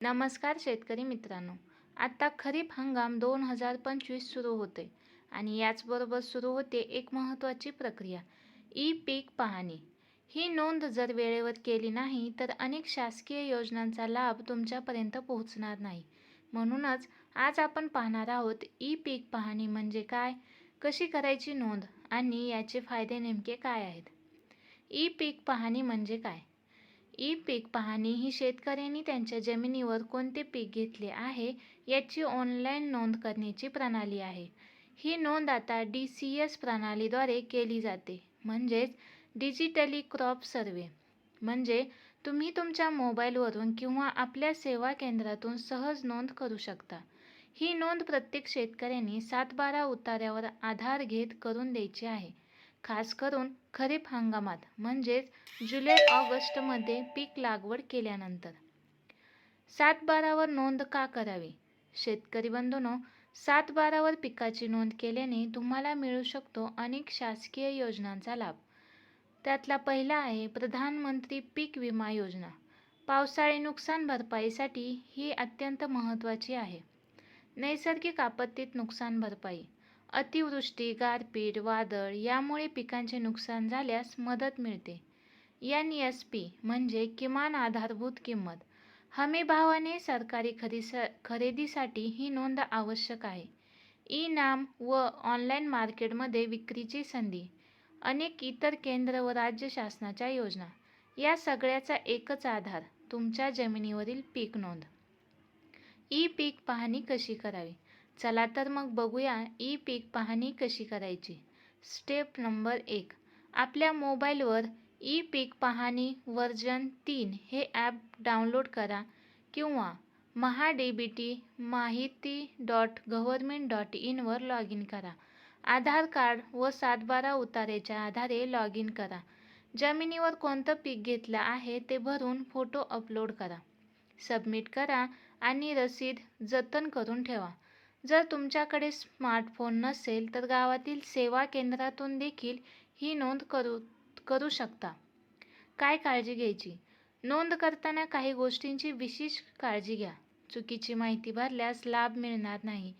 नमस्कार शेतकरी मित्रांनो. आता खरीप हंगाम दोन हजार पंचवीस सुरू होते आणि याचबरोबर सुरू होते एक महत्त्वाची प्रक्रिया ई पीक पाहणी. ही नोंद जर वेळेवर केली नाही तर अनेक शासकीय योजनांचा लाभ तुमच्यापर्यंत पोहोचणार नाही. म्हणूनच आज आपण पाहणार आहोत ई पीक पाहणी म्हणजे काय कशी करायची नोंद आणि याचे फायदे नेमके काय आहेत? ई पीक पाहणी म्हणजे काय? ई पीक पाहणी ही शेतकऱ्यांनी त्यांच्या जमिनीवर कोणते पीक घेतले आहे याची ऑनलाईन नोंद करण्याची प्रणाली आहे. ही नोंद आता डी सी एस प्रणालीद्वारे केली जाते म्हणजेच डिजिटली क्रॉप सर्वे. म्हणजे तुम्ही तुमच्या मोबाईलवरून किंवा आपल्या सेवा केंद्रातून सहज नोंद करू शकता. ही नोंद प्रत्येक शेतकऱ्यांनी सातबारा उतार्यावर आधार घेत करून द्यायची आहे. खास करून खरीप हंगामात म्हणजेच जुलै ऑगस्टमध्ये पीक लागवड केल्यानंतर. सात बारावर नोंद का करावी? शेतकरी बंधूनो सात बारावर पिकाची नोंद केल्याने तुम्हाला मिळू शकतो अनेक शासकीय योजनांचा लाभ. त्यातला पहिला आहे प्रधानमंत्री पीक विमा योजना. पावसाळी नुकसान भरपाईसाठी ही अत्यंत महत्त्वाची आहे. नैसर्गिक आपत्तीत नुकसान भरपाई. अतिवृष्टी गारपीट वादळ यामुळे पिकांचे नुकसान झाल्यास मदत मिळते. एन एस पी म्हणजे किमान आधारभूत किंमत. हमीभावाने सरकारी खरीस खरेदीसाठी ही नोंद आवश्यक आहे. ई नाम व ऑनलाईन मार्केटमध्ये विक्रीची संधी. अनेक इतर केंद्र व राज्य शासनाच्या योजना. या सगळ्याचा एकच आधार तुमच्या जमिनीवरील पीक नोंद. ई पीक पाहणी कशी करावी? चला तर मग बघूया ई पीक पाहणी कशी करायची. स्टेप नंबर एक. आपल्या मोबाईलवर ई पीक पाहणी वर्जन तीन हे ॲप डाउनलोड करा किंवा महा डी बी टी माहिती डॉट गव्हर्मेंट डॉट इनवर लॉग इन करा. आधार कार्ड व सातबारा उतारेच्या आधारे लॉग इन करा. जमिनीवर कोणतं पीक घेतलं आहे ते भरून फोटो अपलोड करा. सबमिट करा आणि रसीद जतन करून ठेवा. जर तुमच्याकडे स्मार्टफोन नसेल तर गावातील सेवा केंद्रातून देखील ही नोंद करू करू शकता. काय काळजी घ्यायची? नोंद करताना काही गोष्टींची विशेष काळजी घ्या. चुकीची माहिती भरल्यास लाभ मिळणार नाही.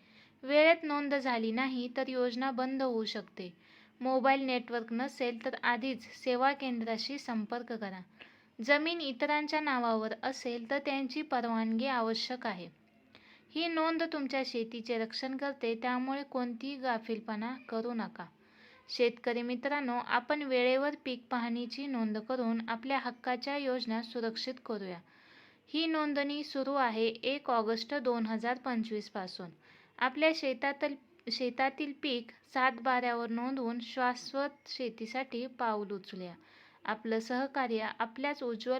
वेळेत नोंद झाली नाही तर योजना बंद होऊ शकते. मोबाईल नेटवर्क नसेल तर आधीच सेवा केंद्राशी संपर्क करा. जमीन इतरांच्या नावावर असेल तर त्यांची परवानगी आवश्यक आहे. ही नोंद तुमच्या शेतीचे रक्षण करते त्यामुळे कोणतीही गाफीलपणा करू नका. शेतकरी मित्रांनो आपण वेळेवर पीक पाहणीची नोंद करून आपल्या हक्काच्या योजना सुरक्षित करूया. ही नोंदणी सुरू आहे एक ऑगस्ट दोन हजार पंचवीसपासून आपल्या शेतातील शेतातील पीक सात बाऱ्यावर नोंदवून शाश्वत शेतीसाठी पाऊल उचलूया. आपलं सहकार्य आपल्याच उज्ज्वल